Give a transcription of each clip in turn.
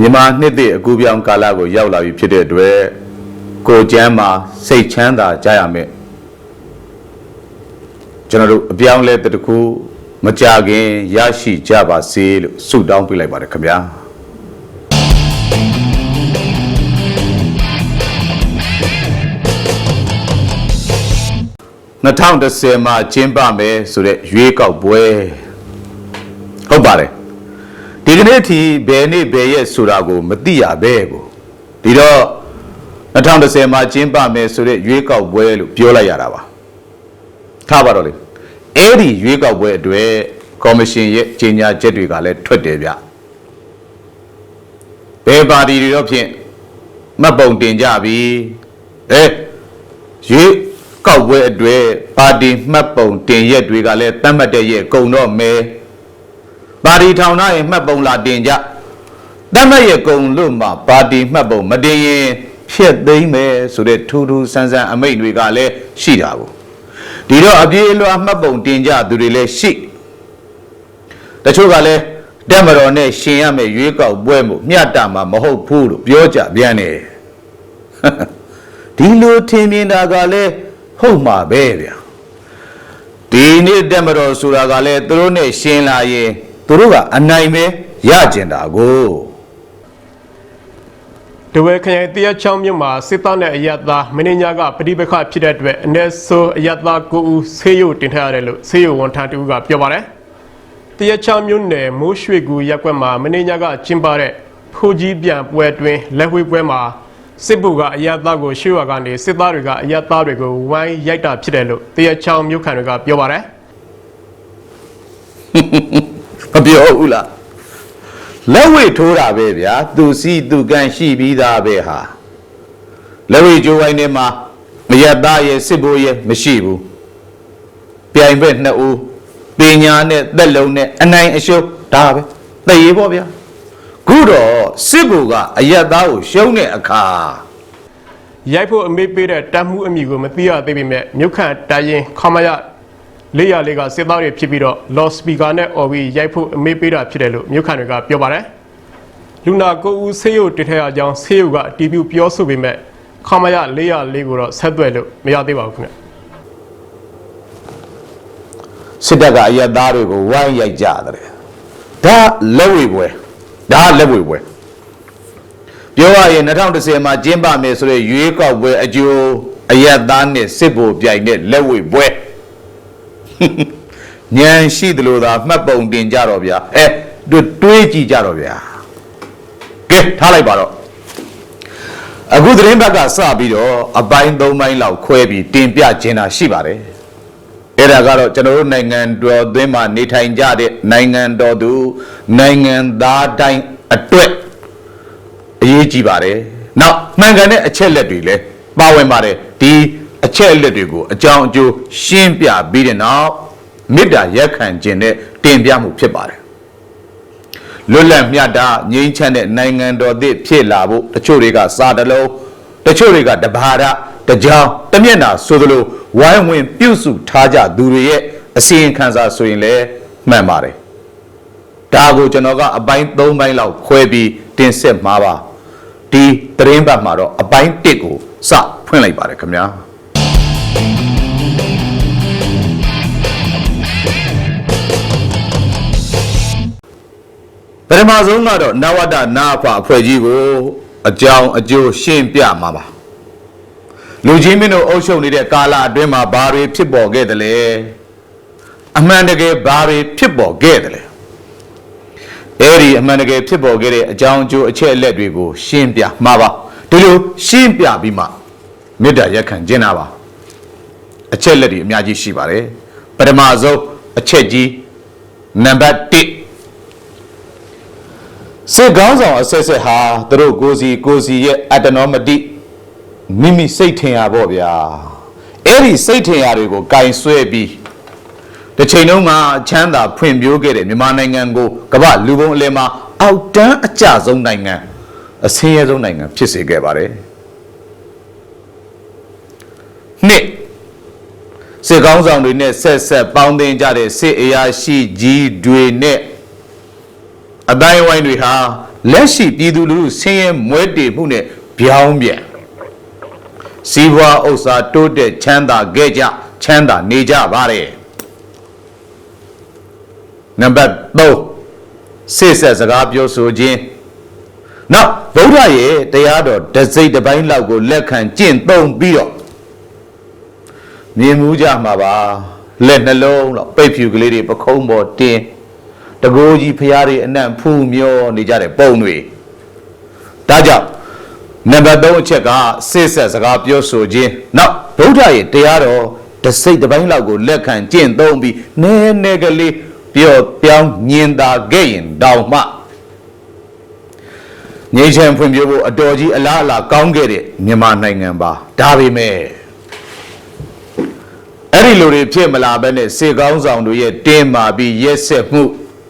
မြန်မာနှစ်သစ်အကူပြောင်းကာလကိုရောက်လာပြီဖြစ်တဲ့အတွက်ကိုယ်ကျမ်းမှာစိတ်ချမ်းသာကြရမယ်ကျွန်တော်တို့အပြောင်းလဲတစ်ခုမကြခင်ရရှိကြပါစေလို့ဆုတောင်းပေးလိုက်ပါတယ်ခင်ဗျာ2010မှာကျင်းပမယ်ဆိုတဲ့ရွေးကောက်ပွဲဟုတ်ပါတယ် ဒီကနေ့ထိဘယ်နေ့ဘယ်ရက်ဆိုတာကိုမသိရပဲကိုဒီတော့2010မှာကျင်းပမယ်ဆိုတဲ့ရွေးကောက်ပွဲလို့ပြောလိုက်ရတာပါထားပါတော့လေအဲ့ဒီရွေးကောက်ပွဲအတွက်ကော်မရှင်ရဲ့ကြေညာချက်တွေကလည်းထွက်တယ်ဗျဘယ်ပါတီတွေတော့ဖြင့်မှတ်ပုံတင်ကြပြီအဲရွေးကောက်ပွဲအတွက်ပါတီမှတ်ပုံတင်ရက်တွေကလည်းတတ်မှတ်တဲ့ရက်ကုံတော့မယ် ပါတီထောင်ထားရင်မှတ်ပုံလာတင်ကြတတ်မှတ်ရက်ကုံလို့မှပါတီမှတ်ပုံမတင်ရင်ဖြည့်သိမ့်မယ်ဆိုတဲ့ထူးထူးဆန်းဆန်းအမိန့်တွေကလည်းရှိတာကိုဒီတော့အပြေးအလွှာမှတ်ပုံတင်ကြသူတွေလည်းရှိတချို့ကလည်းတက်မတော်နဲ့ရှင်ရမယ်ရွေးကောက်ပွဲမှုမျှတမှာမဟုတ်ဘူးလို့ပြောကြပြန်တယ်ဒီလိုထင်မြင်တာကလည်းဟုတ်မှာပဲဗျာဒီနေ့တက်မတော်ဆိုတာကလည်းသူတို့နဲ့ရှင်းလာရင် သူတို့ကအနိုင်ပဲရကျင်တာကိုတဝဲခရိုင်တရချောင်းမြို့မှာစစ်သားနဲ့အယက်သားမင်းညာကပဋိပက္ခဖြစ်တဲ့အတွက်အ ਨੇ ဆိုအယက်သားကိုဦးဆေးရုံတင်ထားရတယ်လို့ဆေးရုံဝန်ထမ်းတူကပြောပါတယ်။တရချောင်းမြို့နယ်မိုးရွှေကူရက်ကွက်မှာမင်းညာကကျင်းပတဲ့ဖိုးကြီးပြန်ပွဲတွင်လက်ဝဲပွဲမှာစစ်ဗိုလ်ကအယက်သားကိုရှေ့ရွာကနေစစ်သားတွေကအယက်သားတွေကိုဝိုင်းရိုက်တာဖြစ်တယ်လို့တရချောင်းမြို့ခံတွေကပြောပါတယ်။ မပြောဘူးလားလက်ဝိတ်ထိုးတာပဲဗျာသူစီသူကန်ရှိပြီးသားပဲဟာလက်ဝိတ်ကြိုးဝိုင်းထဲမှာမရသားရဲ့စစ်ဘိုးရဲ့မရှိဘူးပြိုင်ဘက်နှစ်ဦးပညာနဲ့သက်လုံးနဲ့အနိုင်အရှုံးဒါပဲတည်ရေးပေါ့ဗျာခုတော့စစ်ဘိုလ်ကအယက်သားကိုရှုံးတဲ့အခါရိုက်ဖို့အမေးပေးတဲ့တမ်းမှုအမိကိုမသိရသေးပေမဲ့မြို့ခန့်တိုင်ရင်ခမရ လေးရလေးကစစ်သားတွေဖြစ်ပြီးတော့ loud speaker နဲ့ OB ရိုက်ဖို့အမေးပေးတာဖြစ်တယ်လို့မြို့ခန့်တွေကပြောပါတယ်။လူနာကိုဦးဆေးရုံတထရအကြောင်းဆေးရုံကအတီးပြုပြောဆိုပေမဲ့ခမရလေးရလေးကိုတော့ဆက်သွယ်လို့မရသေးပါဘူးခင်ဗျ။စစ်တပ်ကအယက်သားတွေကိုဝိုင်းရိုက်ကြတယ်ဒါလက်ဝိတ်ပွဲဒါလက်ဝိတ်ပွဲပြောရရင်2010မှာကျင်းပမယ်ဆိုတဲ့ရွေးကောက်ပွဲအကျိုးအယက်သားနဲ့စစ်ဗိုလ်ပြိုင်တဲ့လက်ဝိတ် ပွဲညံရှိသလိုသာမှတ်ပုံတင်ကြတော့ဗျာအဲတို့တွေးကြည့်ကြတော့ဗျာကဲထားလိုက်ပါတော့အခုသတင်းဘက်ကစပြီးတော့အပိုင်း၃ပိုင်းလောက်ခွဲပြီးတင်ပြခြင်းတာရှိပါတယ်အဲ့ဒါကတော့ကျွန်တော်တို့နိုင်ငံတော်သွင်းမှာနေထိုင်ကြတဲ့နိုင်ငံတော်သူနိုင်ငံသားတိုင်းအတွက်အရေးကြီးပါတယ်။နောက်မှန်ကန်တဲ့အချက်လက်တွေလည်းပါဝင်ပါတယ်။ဒီ အချက်လက်တွေကိုအကြောင်းအကျိုးရှင်းပြပြီးတဲ့နောက်မေတ္တာရက်ခံခြင်းနဲ့တင်ပြမှုဖြစ်ပါတယ်။လွတ်လပ်မြတ်တာငြိမ်းချမ်းတဲ့နိုင်ငံတော်သစ်ဖြစ်လာဖို့တချို့တွေကစာတလုံးတချို့တွေကတဘာဒတကြောင်တမျက်နာဆိုသလိုဝိုင်းဝင်ပြုစုထားကြသူတွေရဲ့အစီရင်ခံစာဆိုရင်လည်းမှန်ပါတယ်ဒါကိုကျွန်တော်ကအပိုင်း၃ပိုင်းလောက်ခွဲပြီးတင်ဆက်မှာပါဒီသတင်းပတ်မှာတော့အပိုင်း၁ကိုစဖွင့်လိုက်ပါတယ်ခင်ဗျာ ပထမဆုံးကတော့နဝတနာဖအဖွဲ့ကြီးကိုအကြောင်းအကျိုးရှင်းပြမှာပါလူကြီးမင်းတို့အုပ်ချုပ်နေတဲ့ကာလအတွင်းမှာဘာတွေဖြစ်ပေါ်ခဲ့တယ်လဲအမှန်တကယ်ဘာတွေဖြစ်ပေါ်ခဲ့တယ်လဲအဲ့ဒီအမှန်တကယ်ဖြစ်ပေါ်ခဲ့တဲ့အကြောင်းအကျိုးအချက်အလက်တွေကိုရှင်းပြမှာပါဒီလိုရှင်းပြပြီးမှမေတ္တာရက်ခံခြင်းတာပါအချက်လက်တွေအများကြီးရှိပါတယ်ပထမဆုံးအချက်ကြီးနံပါတ်1 စစ်ကောင်းဆောင်အဆက်ဆက်ဟာသူတို့ကိုစီကိုစီရဲ့အတ္တနောမတိမိမိစိတ်ထင်ရပေါ့ဗျာအဲ့ဒီစိတ်ထင်ရတွေကိုကင်ဆွဲပြီးတစ်ချိန်လုံးကချမ်းသာဖွံ့ဖြိုးခဲ့တဲ့မြန်မာနိုင်ငံကိုကမ္ဘာလူပုံအလယ်မှာအောက်တန်းအကျဆုံးနိုင်ငံအဆင်းရဲဆုံးနိုင်ငံဖြစ်စေခဲ့ပါတယ်နှစ်စစ်ကောင်းဆောင်တွေနဲ့ဆက်ဆက်ပေါင်းသင်းကြတဲ့စစ်အရာရှိကြီးတွေနဲ့ အတိုင်းဝိုင်းတွေဟာလက်ရှိပြည်သူလူထုဆင်းရဲမွဲတေမှုနဲ့ပြောင်းပြန်စီးပွားဥစ္စာတိုးတက်ချမ်းသာခဲ့ကြချမ်းသာနေကြပါတယ်နံပါတ်3စိတ်ဆက်စကားပြောဆိုခြင်းနောက်ဗုဒ္ဓရဲ့တရားတော်တစိတ်တစ်ပိုင်းလောက်ကိုလက်ခံကျင့်သုံးပြီးတော့မြင်မှုကြမှာပါလက်နှလုံးတော့ပိတ်ဖြူကလေးတွေပခုံးပေါ်တင်း တကိုးကြီးဖျားတွေအနံ့ဖူးမျောနေကြတဲ့ပုံတွေဒါကြောင့်နံပါတ်3အချက်ကစိတ်ဆက်စကားပြောဆိုခြင်းနောက်ဗုဒ္ဓရဲ့တရားတော်တစိတ်တစ်ပိုင်းလောက်ကိုလက်ခံကျင့်သုံးပြီးနည်းနည်းကလေးပြော့ပြောင်းညင်သာခဲ့ရင်တောင်မှငြိမ်းချမ်းဖွံ့ဖြိုးဖို့အတော်ကြီးအလားအလာကောင်းခဲ့တဲ့မြန်မာနိုင်ငံပါဒါပေမဲ့အဲ့ဒီလိုတွေဖြစ်မလာဘဲနဲ့စေကောင်းဆောင်တို့ရဲ့တင်းမာပြီးရက်ဆက်မှု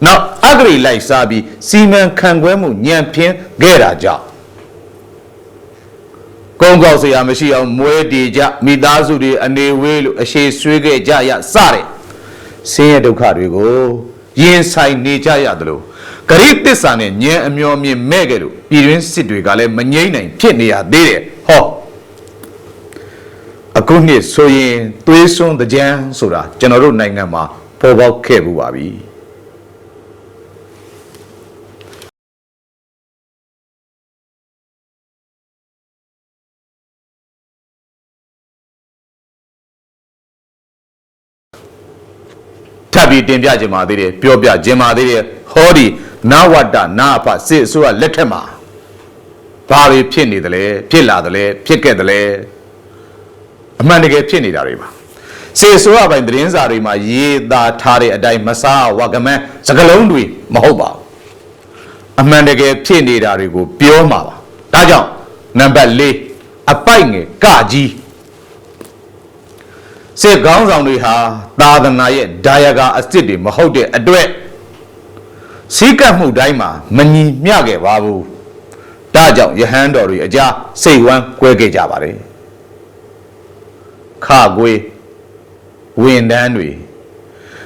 နောက်အဂရိလိုက်စားပြီးစီမံခန့်ခွဲမှုညံဖျင်းခဲ့တာကြောင့်ကုန်းကောက်စရာမရှိအောင်မွဲတေကြမိသားစုတွေအနေဝေးလို့အရှိဆွေးခဲ့ကြရစတဲ့ဆင်းရဲဒုက္ခတွေကိုရင်ဆိုင်နေကြရတယ်လို့ဂရိတစ္ဆာနဲ့ဉာဏ်အမျော်မြင်မဲ့ခဲ့လို့ပြည်တွင်းစစ်တွေကလည်းမငြိမ့်နိုင်ဖြစ်နေရသေးတယ်ဟောအခုနှစ်ဆိုရင်သွေးစွန်းတကြံဆိုတာကျွန်တော်တို့နိုင်ငံမှာပေါ်ပေါက်ခဲ့မှုပါပြီ ထပ်ပြီးတင်ပြခြင်းပါသေးတယ်ပြောပြခြင်းပါသေးတယ်ဟောဒီနာဝတ္တနာအဖစစ်အစိုးရလက်ထက်မှာဘာတွေဖြစ်နေတယ်လဲဖြစ်လာတယ်လဲဖြစ်ခဲ့တယ်လဲအမှန်တကယ်ဖြစ်နေတာတွေပါစစ်အစိုးရပိုင်းသတင်းစာတွေမှာရေးသားထားတဲ့အတိုင်းမစားဝကမန်းစကလုံးတွေမဟုတ်ပါဘူးအမှန်တကယ်ဖြစ်နေတာတွေကိုပြောမှာပါဒါကြောင့်နံပါတ်၄အပိုက်ငယ်ကကြီး စစ်ကောင်းဆောင်တွေဟာသာသနာရဲ့ဒါယကအစ်စ်တွေမဟုတ်တဲ့အတွက်စီးကပ်မှုတိုင်းမှာမညီမျှခဲ့ပါဘူး။ဒါကြောင့်ယဟန်တော်တွေအကြားစိတ်ဝမ်းကွဲခဲ့ကြပါတယ်။ခကွေးဝင်တန်းတွေ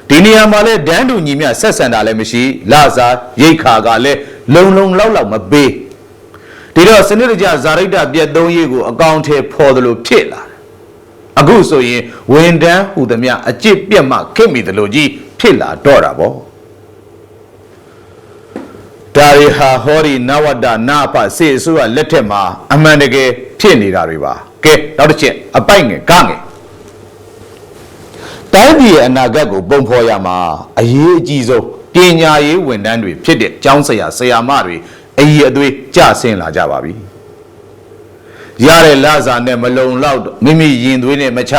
ဒီနေရာမှာလဲဒန်းတူညီမျှဆက်ဆံတာလည်းမရှိလာစားရိတ်ခါကလည်းလုံလုံလောက်လောက်မပေးဒီတော့စနစ်တကျဇာရိတ္တပြတ်သုံးရေးကိုအကောင့်ထဲပေါ်တယ်လို့ဖြစ်လာတယ် အခုဆိုရင်ဝန်တန်းဟူသမျှအကျစ်ပြက်မှခင်မိတယ်လို့ကြီးဖြစ်လာတော့တာပေါ့ဒါရီဟာဟောဒီနဝတ္တနာဖစေအစိုးရလက်ထက်မှာအမှန်တကယ်ဖြစ်နေတာတွေပါကဲနောက်တစ်ချက်အပိုက်ငယ်ကငယ်တိုင်းပြည်ရဲ့အနာဂတ်ကိုပုံဖော်ရမှာအရေးအကြီးဆုံးပညာရေးဝန်ထမ်းတွေဖြစ်တဲ့ကျောင်းဆရာဆရာမတွေအည်အသွေးကြဆင်းလာကြပါပြီ ရတဲ့လစာနဲ့မလုံလောက်တော့မိမိရင်သွေးနဲ့မချ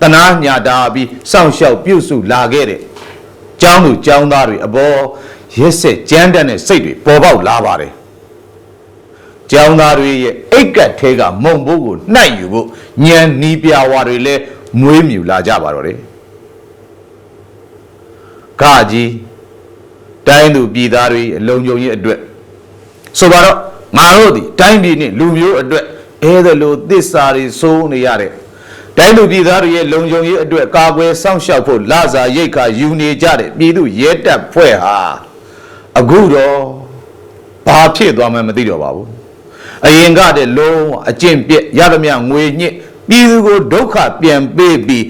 တနာညာတာပြီးစောင့်ရှောက်ပြုစုလာခဲ့တဲ့ကျောင်းသူကျောင်းသားတွေအပေါ်ရက်ဆက်ကြမ်းတမ်းတဲ့စိတ်တွေပေါ်ပေါက်လာပါတယ်ကျောင်းသားတွေရဲ့အိတ်ကတ်ထဲကမုံဘိုးကိုနှိုက်ယူဖို့ညံနီးပြဝါတွေလည်းမွေးမြူလာကြပါတော့တယ်ကကြီးတိုင်းသူပြည်သားတွေအလုံးကြုံရဲ့အတွက်ဆိုပါတော့ငါတို့ဒီတိုင်းပြည်နဲ့လူမျိုးအတွက် အဲဒါလိုသစ္စာတွေစိုးနေရတဲ့တိုင်းလူပြည်သားတွေရဲ့လုံခြုံရေးအတွက်ကာကွယ်စောင့်ရှောက်ဖို့လစာရိတ်ခါယူနေကြတဲ့ပြည်သူရဲတပ်ဖွဲ့ဟာအခုတော့ဘာဖြစ်သွားမှန်းမသိတော့ပါဘူးအရင်ကတည်းကလုံးဝအကျင့်ပြက်ရသမျှငွေညစ်ပြည်သူကိုဒုက္ခပြန်ပေးပြီး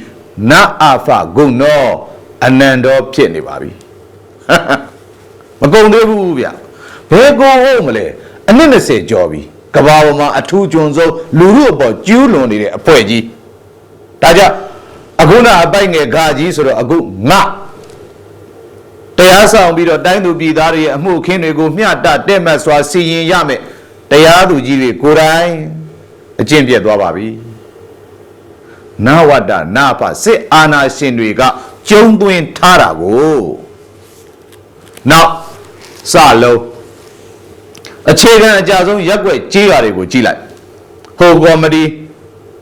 နတ်အာဖဂုဏောအနန္တောဖြစ်နေပါပြီမကုန်သေးဘူးဗျဘယ်ကိုဟုတ်မလဲအနည်း20ကျော်ပြီ ကဘာပေါ်မှာအထူးကျွန်းဆုံးလူမှုအပေါ်ကျူးလွန်နေတဲ့အဖွဲ့ကြီးဒါကြောင့်အခုနအပိုက်ငယ်ဂါကြီးဆိုတော့အခုငါတရားဆောင်ပြီးတော့တိုင်းသူပြည်သားတွေရဲ့အမှုအခင်းတွေကိုမျှတတဲ့မှတ်စွာစီရင်ရမယ်တရားသူကြီးတွေကိုယ်တိုင်အကျင့်ပြတ်သွားပါပြီနဝတ္တနာဖစစ်အာနာရှင်တွေကကျုံသွင်းထားတာကိုနောက်စလုံး အခြေခံအကြဆုံးရက်ွက်ကြေးရာတွေကိုကြည့်လိုက်ဟိုကော်မတီ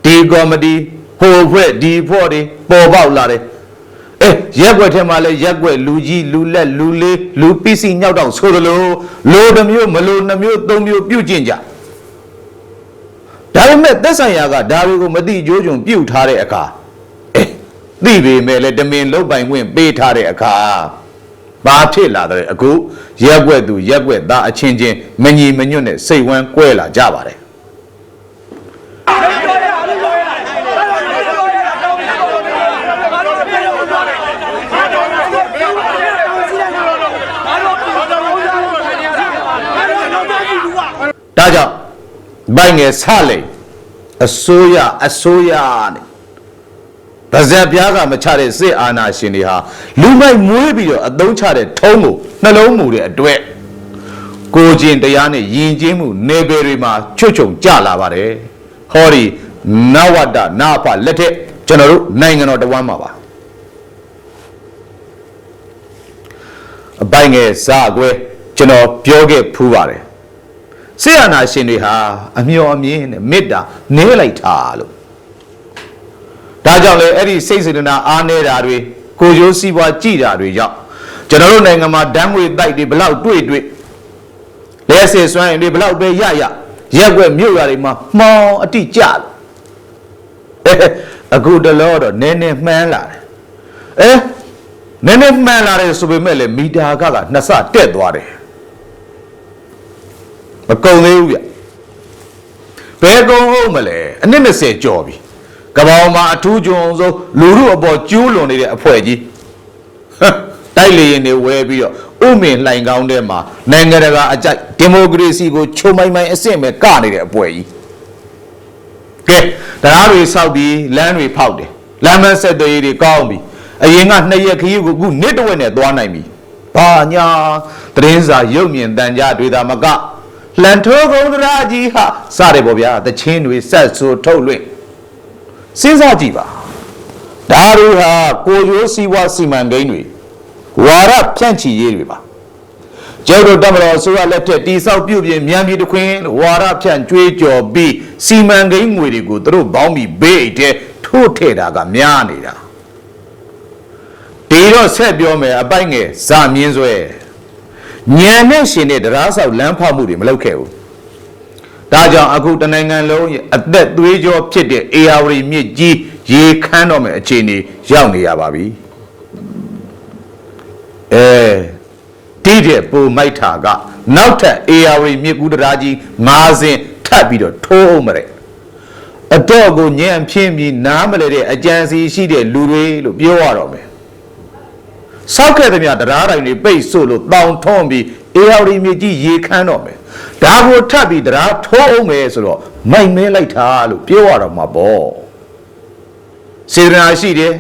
ဒီကော်မတီဟိုဖွဲ့ဒီဖွဲ့တွေပေါ်ပေါက်လာတယ်အဲရက်ွက်ထဲမှာလဲရက်ွက်လူကြီးလူလက်လူလေးလူပစ္စည်းညောက်တော့ဆိုသလိုလိုတစ်မျိုးမလိုနှစ်မျိုးသုံးမျိုးပြုတ်ကျင့်ကြဒါပေမဲ့သက်ဆိုင်ရာကဒါတွေကိုမတိကြိုးကြုံပြုတ်ထားတဲ့အခါအဲသိပေမဲ့လည်းတမင်လုတ်ပိုင်ခွင့်ပေးထားတဲ့အခါ ဘာဖြစ်လာတဲ့အခုရက်ွက်သူရက်ွက်သားအချင်းချင်းမညီမညွတ်နဲ့စိတ်ဝမ်းကွဲလာကြပါတယ်ဒါကြောင့်ဘိုင်ငယ်ဆလိန်အစိုးရအစိုးရနဲ့ ဗဇက်ပြားကမချတဲ့စစ်အာဏာရှင်တွေဟာလူမိုက်မွေးပြီးတော့အသုံးချတဲ့ထုံးကိုနှလုံးမူတဲ့အတွက်ကိုကျင်တရားနဲ့ယဉ်ကျေးမှုနေပယ်တွေမှာချွတ်ချုံကြလာပါတယ်ဟောဒီနဝတ္တနာဖလက်ထက်ကျွန်တော်တို့နိုင်ငံတော်တဝမ်းမှာပါအပိုင်ငယ်စားကွဲကျွန်တော်ပြောခဲ့ဖူးပါတယ်ဆရာနာရှင်တွေဟာအမျော်အမြင်နဲ့မေတ္တာနဲလိုက်တာလို့ ဒါကြောင့်လေအဲ့ဒီစိတ်စေတနာအားနေတာတွေကိုယ်ကျိုးစီးပွားကြည်တာတွေကြောင့်ကျွန်တော်တို့နိုင်ငံမှာဓာတ်ငွေတိုက်တွေဘလောက်တွေ့တွေ့လဲဆယ်စွမ်းရင်တွေဘလောက်ပဲရရရက်ွက်မြို့ရတွေမှာမှောင်အတိကြလို့အဲအခုတလောတော့နည်းနည်းမှန်းလာတယ်အဲနည်းနည်းမှန်းလာတယ်ဆိုပေမဲ့လေမီတာကကနှစ်ဆတက်သွားတယ်မကုံသေးဘူးဗျဘယ်ကုံဟုတ်မလဲအနည်း20ကျော်ပြီ ကပောင်မှာအထူးကြုံဆုံးလူမှုအပေါ်ကျူးလွန်နေတဲ့အဖွဲ့ကြီးဟမ်တိုက်လေရင်တွေဝဲပြီးတော့ဥမင်လှိုင်ကောင်းထဲမှာနိုင်ငံတကာအကြိုက်ဒီမိုကရေစီကိုချုံမိုင်မိုင်အစ်စ်မဲ့ကနေတဲ့အဖွဲ့ကြီးကဲတရားတွေစောက်ပြီးလမ်းတွေဖောက်တယ်လမ်းမဆက်သွယ်ရေးတွေကောင်းပြီအရင်ကနှစ်ရက်ခရီးကိုအခုနေ့တစ်ဝက်နဲ့သွားနိုင်ပြီဘာညာသတင်းစာရုပ်မြင်တန်ကြားတွေသာမကလန်ထိုးကုန်းသရာကြီးဟာစတယ်ပေါ့ဗျာတချင်းတွေဆက်ဆိုထုတ်လွင့် စဉ်းစားကြည့်ပါဒါတွေဟာကိုရိုးစီဝါစီမံကိန်းတွေဝါရဖြန့်ချီရေးတွေပါကျုပ်တို့တမတော်ဆိုရလက်ထက်တိဆောက်ပြုပြင်မြန်ပြည်တခွင်းလို့ဝါရဖြန့်ကြွေးကြော်ပြီးစီမံကိန်းငွေတွေကိုသူတို့ဘောင်းပြီးဘေးအိတ်ထဲထိုးထည့်တာကများနေတာဒီတော့ဆက်ပြောမယ်အပိုက်ငယ်ဇာမြင်းဆွဲညံနဲ့ရှင်တဲ့တရားဆောက်လမ်းဖောက်မှုတွေမလုပ်ခဲ့ဘူး။ ဒါကြောင့်အခုတနိုင်ငံလုံးရဲ့အသက်သွေးကြောဖြစ်တဲ့ AR မြစ်ကြီးရေခမ်းတော့မယ်အခြေအနေရောက်နေရပါပြီ။အဲဒီတဲ့ပုံမိုက်တာကနောက်ထပ် AR မြစ်ကူးတရားကြီး၅စင်းထပ်ပြီးတော့ထိုးအောင်မတဲ့။အတော့ကိုညံဖြင်းပြီးနားမလဲတဲ့အကြံစီရှိတဲ့လူတွေလို့ပြောရတော့မယ်။ဆောက်ခဲ့တဲ့မြတရားတိုင်းတွေပိတ်ဆို့လို့တောင်ထွန်းပြီးအေယာရီမြေကြီးရေခမ်းတော့မယ် ဒါကိုထပ်ပြီးတရားထိုးအောင်မယ်ဆိုတော့မိုက်မဲလိုက်တာလို့ပြောရတော့မှာပေါ့စေတနာရှိတယ်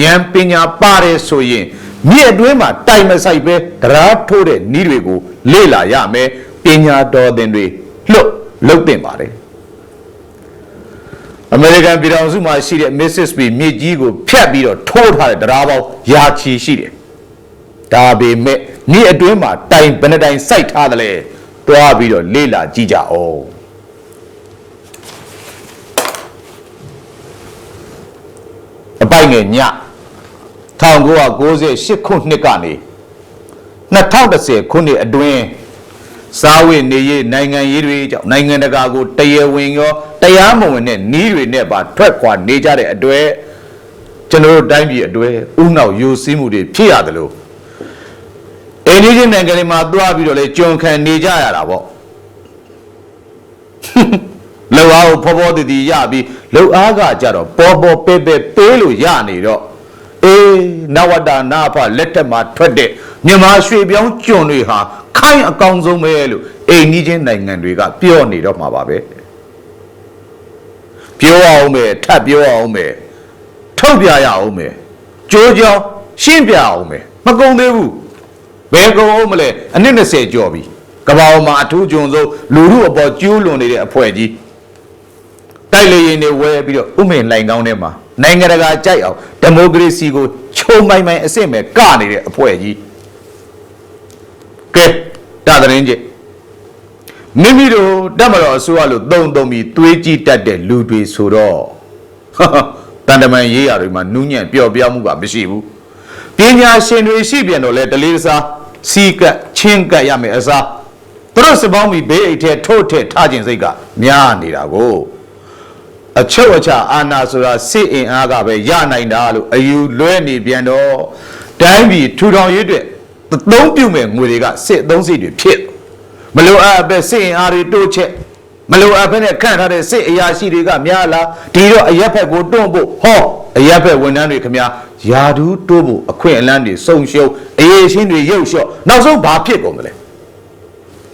ဉာဏ်ပညာပါတယ်ဆိုရင်မြစ်အတွင်းမှာတိုင်မဆိုင်ပဲတရားထိုးတဲ့ဤတွေကိုလေ့လာရမယ်ပညာတော်သင်တွေလှုပ်လှုပ်တင်ပါတယ်အမေရိကန်ပြည်ထောင်စုမှာရှိတဲ့ Mississippi မြစ်ကြီးကိုဖျက်ပြီးတော့ထိုးထားတဲ့တရားပေါင်းယာချီရှိတယ်။ဒါပေမဲ့မြစ်အတွင်းမှာတိုင်ဘယ်နှတိုင်စိုက်ထားတယ်လဲ။ တွားပြီးတော့လေ့လာကြည့်ကြအောင်။အပိုင်ငယ်ည1998ခုနှစ်ကနေ2010ခုနှစ်အတွင်းစားဝတ်နေရေးနိုင်ငံရေးတွေကြောင့်နိုင်ငံတကာကိုတရားဝင်ရောတရားမဝင်တဲ့နှီးတွေနဲ့ပါထွက်ခွာနေကြတဲ့အတွက်ကျွန်တော်တို့တိုင်းပြည်အတွက်ဥနောက်ယူစည်းမှုတွေဖြစ်ရတယ်လို့ အိန္ဒိယနိုင်ငံတွေမှာသွားပြီးတော့လေကြုံခံနေကြရတာပေါ့လောအားကိုဖောဖောတည်တည်ရပြီးလောအားကကြတော့ပေါ်ပေါ်ပဲပဲပေးလို့ရနေတော့အေးနဝတ္တနာဖလက်ထက်မှာထွက်တဲ့မြန်မာရွှေပြောင်းကျွန်တွေဟာခိုင်းအကောင်ဆုံးပဲလို့အိန္ဒိယနိုင်ငံတွေကပြောနေတော့မှာပါပဲပြောအောင်ပဲထပ်ပြောအောင်ပဲထုတ်ပြရအောင်ပဲကြိုးကြောင်ရှင်းပြအောင်ပဲမကုန်သေးဘူး ဘယ်ကုံအောင်မလဲအနည်း20ကျော်ပြီကဘာပေါ်မှာအထူးကြုံဆုံးလူမှုအပေါ်ကျူးလွန်နေတဲ့အဖွဲ့ကြီးတိုက်လေရင်တွေဝဲပြီးတော့ဥမင်လိုင်ကောင်းထဲမှာနိုင်ငံတကာကြိုက်အောင်ဒီမိုကရေစီကိုချုံမိုင်မိုင်အစ်စ်မဲ့ကနေတဲ့အဖွဲ့ကြီးကဲတာသရင်ကြီးမိမိတို့တက်မတော်အစိုးရလို့တုံတုံပြီးသွေးကြီးတတ်တဲ့လူတွေဆိုတော့တန်တမန်ရေးရာတွေမှာနူးညံ့ပျော့ပြောင်းမှုကမရှိဘူးပညာရှင်တွေရှိပြန်တော့လဲတလေးစား စီကတ်ချင်းကတ်ရမယ်အစားသူတို့စပေါင်းပြီးဘေးအိတ်ထဲထိုးထည့်ထားခြင်းစိတ်ကများနေတာကိုအချုပ်အချာအာနာဆိုတာစစ်အင်အားကပဲရနိုင်တာလို့အယူလွဲနေပြန်တော့တိုင်းပြည်ထူထောင်ရေးအတွက်သူသုံးပြုမဲ့ငွေတွေကစစ်အသုံးစိတ်တွေဖြစ်မလိုအပ်ပဲစစ်အင်အားတွေတိုးချက်မလိုအပ်ဘဲနဲ့ခန့်ထားတဲ့စစ်အရာရှိတွေကများလာဒီတော့အရက်ဖက်ကိုတွန့်ဖို့ဟောအရက်ဖက်ဝန်ထမ်းတွေခမညာ ယာဒူးတိုးဖို့အခွင့်အလမ်းတွေစုံရှုံအရေးရှင်းတွေရုပ်လျှော့နောက်ဆုံးဘာဖြစ်ကုန်မလဲ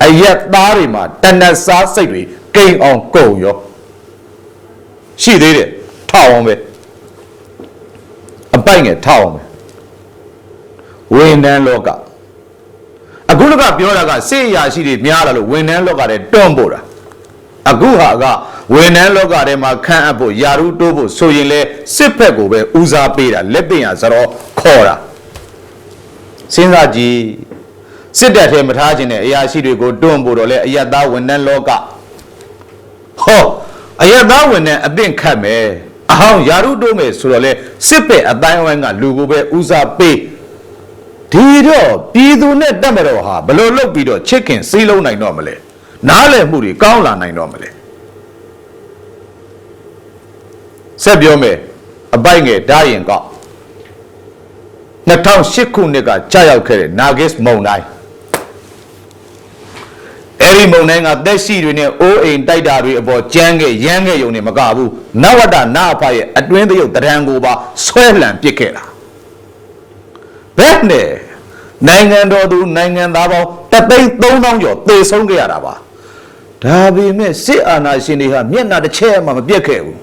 အရက်သားတွေမှာတနတ်စားစိတ်တွေကိန်အောင်ကုန်ရောရှိသေးတယ်ထောက်အောင်ပဲအပိုက်ငယ်ထောက်အောင်ပဲဝိနန်းလောကအခုလောကပြောတာကစေအရာရှိတွေများလာလို့ဝိနန်းလောကတဲ့တွန့်ဖို့တာ အခုဟာကဝေနန်းလောကထဲမှာခန့်အပ်ဖို့ယာရုတိုးဖို့ဆိုရင်လေစစ်ဖက်ကိုပဲဦးစားပေးတာလက်ပင်ရစတော့ခေါ်တာစဉ်းစားကြည့်စစ်တပ်ထဲမထားခြင်းနဲ့အရာရှိတွေကိုတွန်းဖို့တော့လေအယက်သားဝန်ထမ်းလောကဟောအယက်သားဝန်ထမ်းအသင့်ခတ်မယ်အဟောင်းယာရုတိုးမယ်ဆိုတော့လေစစ်ဖက်အတိုင်းအဝိုင်းကလူကိုပဲဦးစားပေးဒီတော့ပြည်သူနဲ့တက်မတော်ဟာဘယ်လိုလုပ်ပြီးတော့ချစ်ခင်စီးလုံးနိုင်တော့မလဲ နားလည်မှုတွေကောင်းလာနိုင်တော့မလဲဆက်ပြောမယ်အပိုက်ငယ်ဓာရင်ကောက်2008ခုနှစ်ကကြာရောက်ခဲ့တဲ့နာဂစ်မုန်တိုင်းအဲ့ဒီမုန်တိုင်းကသက်ရှိတွေနဲ့အိုးအိမ်တိုက်တာတွေအပေါ်ကြမ်းခဲ့ရမ်းခဲ့ယုံနေမကဘူးနဝတ္တနာအဖရဲ့အတွင်းသရုပ်တရံကိုပါဆွဲလံပစ်ခဲ့တာဘယ်နဲ့နိုင်ငံတော်သူနိုင်ငံသားပေါင်းတသိန်း3000ကျော်သေဆုံးခဲ့ရတာပါ ဒါပေမဲ့စစ်အာဏာရှင်တွေဟာမျက်နှာတစ်ချက်မှမပြတ်ခဲ့ဘူး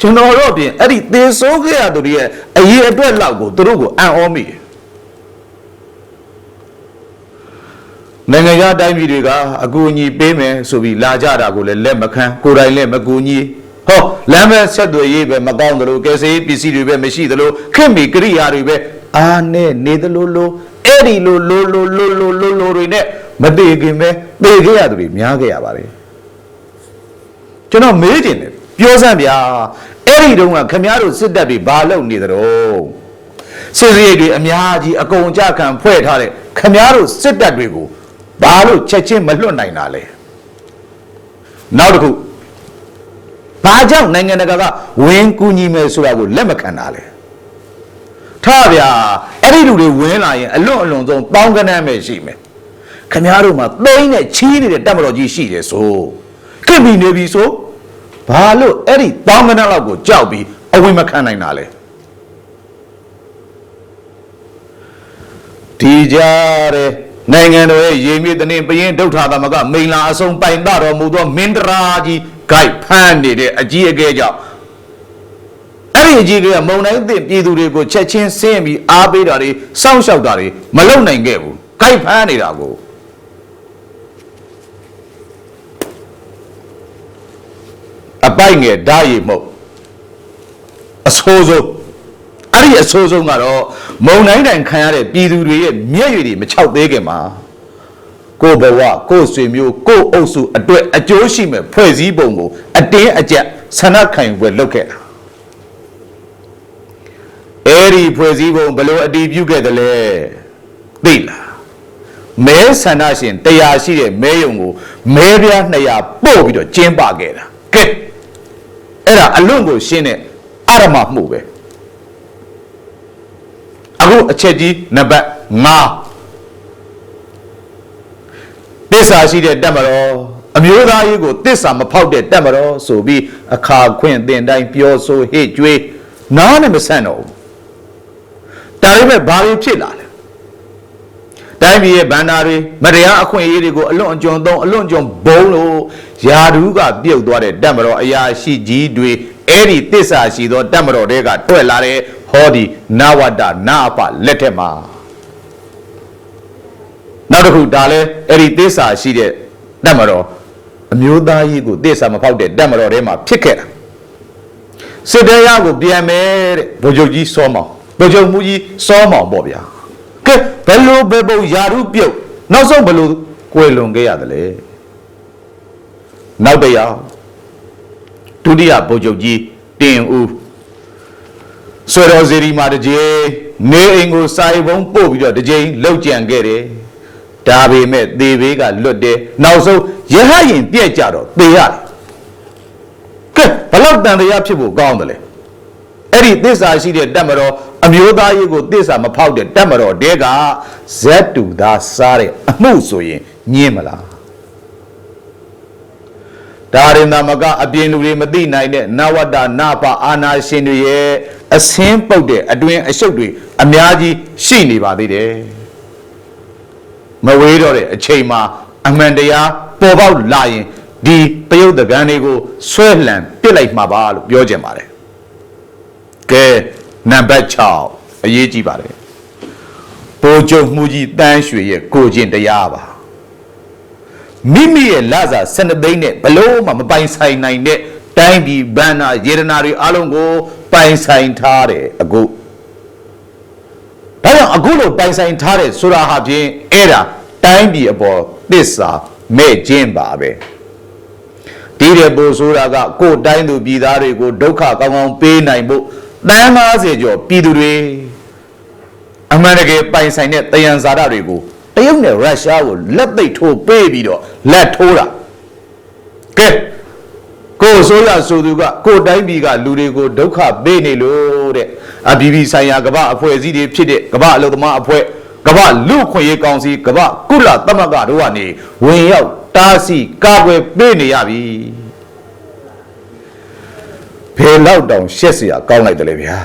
ကျွန်တော်တို့ပြင်အဲ့ဒီသေဆုံးခဲ့ရသူတွေရဲ့အရေးအတွက်လောက်ကိုသူတို့ကိုအံ့ဩမိတယ်နိုင်ငံခြားတိုင်းပြည်တွေကအကူအညီပေးမယ်ဆိုပြီးလာကြတာကိုလည်းလက်မခံကိုယ်တိုင်လည်းမကူညီဟောလမ်းမဲ့ဆက်သွယ်ရေးပဲမကောင်းသလိုကယ်ဆယ်ရေးပစ္စည်းတွေပဲမရှိသလိုခင်မီကရိယာတွေပဲအားနဲ့နေသလိုလိုအဲ့ဒီလိုလိုလိုလိုလိုလိုလိုတွေနဲ့ မတည်ခင်ပဲသေခဲ့ရသူတွေများခဲ့ရပါတယ်ကျွန်တော်မေးချင်တယ်ပြောစမ်းဗျာအဲ့ဒီတုန်းကခမည်းတော်စစ်တပ်တွေဘာလုပ်နေသတော်စစ်စရိတ်တွေအများကြီးအကုန်ကြခံဖွဲ့ထားတဲ့ခမည်းတော်စစ်တပ်တွေကိုဘာလို့ချက်ချင်းမလွတ်နိုင်တာလဲနောက်တစ်ခုဘာကြောင့်နိုင်ငံတကာကဝင်ကူညီမယ်ဆိုတာကိုလက်မခံတာလဲထားဗျာအဲ့ဒီလူတွေဝင်လာရင်အလွန်အလွန်ဆုံးတောင်းကနန်းပဲရှိမယ် ခမည်းတော်မှာသိမ့်နဲ့ချီးနေတဲ့တပ်မတော်ကြီးရှိတယ်ဆိုခင်ပြီနေပြီဆိုဘာလို့အဲ့ဒီတောင်းကနန်းလောက်ကိုကြောက်ပြီးအဝင်မခံနိုင်တာလဲဒီကြတဲ့နိုင်ငံတော်ရဲ့ရေမြေတနင်ပရင်ဒုဋ္ဌာသမကမိန်လာအစုံပိုင်တတော်မူသောမင်းတရာကြီးဂိုက်ဖမ်းနေတဲ့အကြီးအကဲကြောင့်အဲ့ဒီအကြီးအကဲကမုံတိုင်းသစ်ပြည်သူတွေကိုချက်ချင်းဆင်းပြီးအားပေးတာတွေစောင့်ရှောက်တာတွေမလုပ်နိုင်ခဲ့ဘူးဂိုက်ဖမ်းနေတာကို အပိုက်ငယ်ဓာရီမဟုတ်အဆိုးဆုံးအဲ့ဒီအဆိုးဆုံးကတော့မုံတိုင်းတိုင်ခံရတဲ့ပြည်သူတွေရဲ့မျက်ရည်တွေမချောက်သေးခင်မှာကိုယ်ဘဝကိုယ်ဆွေမျိုးကိုယ်အုပ်စုအတွက်အကျိုးရှိမဲ့ဖွဲ့စည်းပုံကိုအတင်းအကျပ်ဆန္ဒခံယူပွဲလုပ်ခဲ့တာအဲ့ဒီဖွဲ့စည်းပုံဘယ်လိုအတည်ပြုခဲ့သလဲသိလားမဲဆန္ဒရှင်တရားရှိတဲ့မဲယုံကိုမဲပြား200ပို့ပြီးတော့ကျင်းပခဲ့တာကဲ အဲ့ဒါအလွန်ကိုရှင်းတဲ့အရမမှုပဲအခုအချက်ကြီးနံပါတ်5တစ္ဆာရှိတဲ့တက်မတော်အမျိုးသားရေးကိုတစ္ဆာမဖောက်တဲ့တက်မတော်ဆိုပြီးအခါခွင့်တင်တိုင်းပြောဆိုဟစ်ကြွေးနားနဲ့မဆန့်တော့ဘူးဒါပေမဲ့ဘာတွေဖြစ်လာလဲတိုင်းပြည်ရဲ့ဗန္နာတွေမတရားအခွင့်အရေးတွေကိုအလွန်အကျွံသုံးအလွန်အကျွံဘုံလို့ ယာဒူးကပြုတ်သွားတဲ့တက်မတော်အရာရှိကြီးတွေအဲ့ဒီတစ္ဆာရှိသောတက်မတော်တွေကတွေ့လာတဲ့ဟောဒီနဝတ္တနာအပလက်ထက်မှာနောက်တစ်ခုဒါလဲအဲ့ဒီတစ္ဆာရှိတဲ့တက်မတော်အမျိုးသားကြီးကိုတစ္ဆာမဖောက်တဲ့တက်မတော်ထဲမှာဖြစ်ခဲ့တာစစ်တရားကိုပြန်မယ်တဲ့ဗိုလ်ချုပ်ကြီးစောမောင်ဗိုလ်ချုပ်မူကြီးစောမောင်ပေါ့ဗျာကဲဘယ်လိုပဲပုံယာရုပြုတ်နောက်ဆုံးဘယ်လိုကွယ်လွန်ခဲ့ရသလဲ နောက်တရားဒုတိယဗိုလ်ချုပ်ကြီးတင်ဦးဆွေတော်စီရီမှာတစ်ကြိမ်နေအိမ်ကိုစာရီပုံပို့ပြီးတော့တစ်ကြိမ်လောက်ကြံခဲ့တယ်ဒါပေမဲ့သေဘေးကလွတ်တယ်နောက်ဆုံးရဟရင်ပြက်ကြတော့သေရတယ်ကဲဘလောက်တန်တရားဖြစ်ဖို့ကောင်းတယ်လဲအဲ့ဒီသစ္စာရှိတဲ့တတ်မတော်အမျိုးသားရေးကိုသစ္စာမဖောက်တဲ့တတ်မတော်တဲကဇက်တူသားစားတဲ့အမှုဆိုရင်ညင်းမလား ဒါရင်သာမကအပြင်လူတွေမသိနိုင်တဲ့နဝတ္တနာပအာနာရှင်တွေရဲ့အစင်းပုတ်တဲ့အတွင်းအရှုပ်တွေအများကြီးရှိနေပါသေးတယ်မဝေးတော့တဲ့အချိန်မှာအမှန်တရားပေါ်ပေါက်လာရင်ဒီတရုတ်တကန်တွေကိုဆွဲလှန်ပစ်လိုက်မှာပါလို့ပြောကြင်ပါတယ်ကဲနံပါတ်6အရေးကြီးပါတယ်ဘိုးချုပ်မှုကြီးတန်းရွှေရဲ့ကိုကျင့်တရားပါ မိမိရဲ့လစာ12သိန်းနဲ့ဘလို့မှမပိုင်ဆိုင်နိုင်တဲ့တိုင်းပြည်ဘဏ္ဍာယေရနာတွေအားလုံးကို ပိုင်ဆိုင်ထားတယ်အခုဒါကြောင့်အခုလိုပိုင်ဆိုင်ထားတဲ့ဆိုတာဟာဖြင့်အဲ့ဒါတိုင်းပြည်အပေါ်သစ္စာမဲ့ခြင်းပါပဲဒီတဲ့ပို့ဆိုတာကကိုယ်တိုင်းသူပြည်သားတွေကိုဒုက္ခကောင်းကောင်းပေးနိုင်ဖို့တန်း90ကျော်ပြည်သူတွေအမှန်တကယ်ပိုင်ဆိုင်တဲ့တယံဇာတတွေကိုတ ရုတ်နဲ့ရုရှားကိုလက်သိပ်ထိုးပေးပြီးတော့လက်ထိုးတာကဲကိုအစိုးရဆိုသူကကိုတိုင်းပြည်ကလူတွေကိုဒုက္ခပေးနေလို့တဲ့အပြည်ပြည်ဆိုင်ရာကမ္ဘာအဖွဲ့အစည်းတွေဖြစ်တဲ့ကမ္ဘာအလုံသမားအဖွဲ့ကမ္ဘာလူခွင့်ရေးကောင်စီကမ္ဘာကုလသမဂ္ဂတို့ကနေဝင်ရောက်တားဆီးကာကွယ်ပေးနေရပြီဘယ်လောက်တောင်ရှက်စရာကောင်းလိုက်တယ်လေဗျာ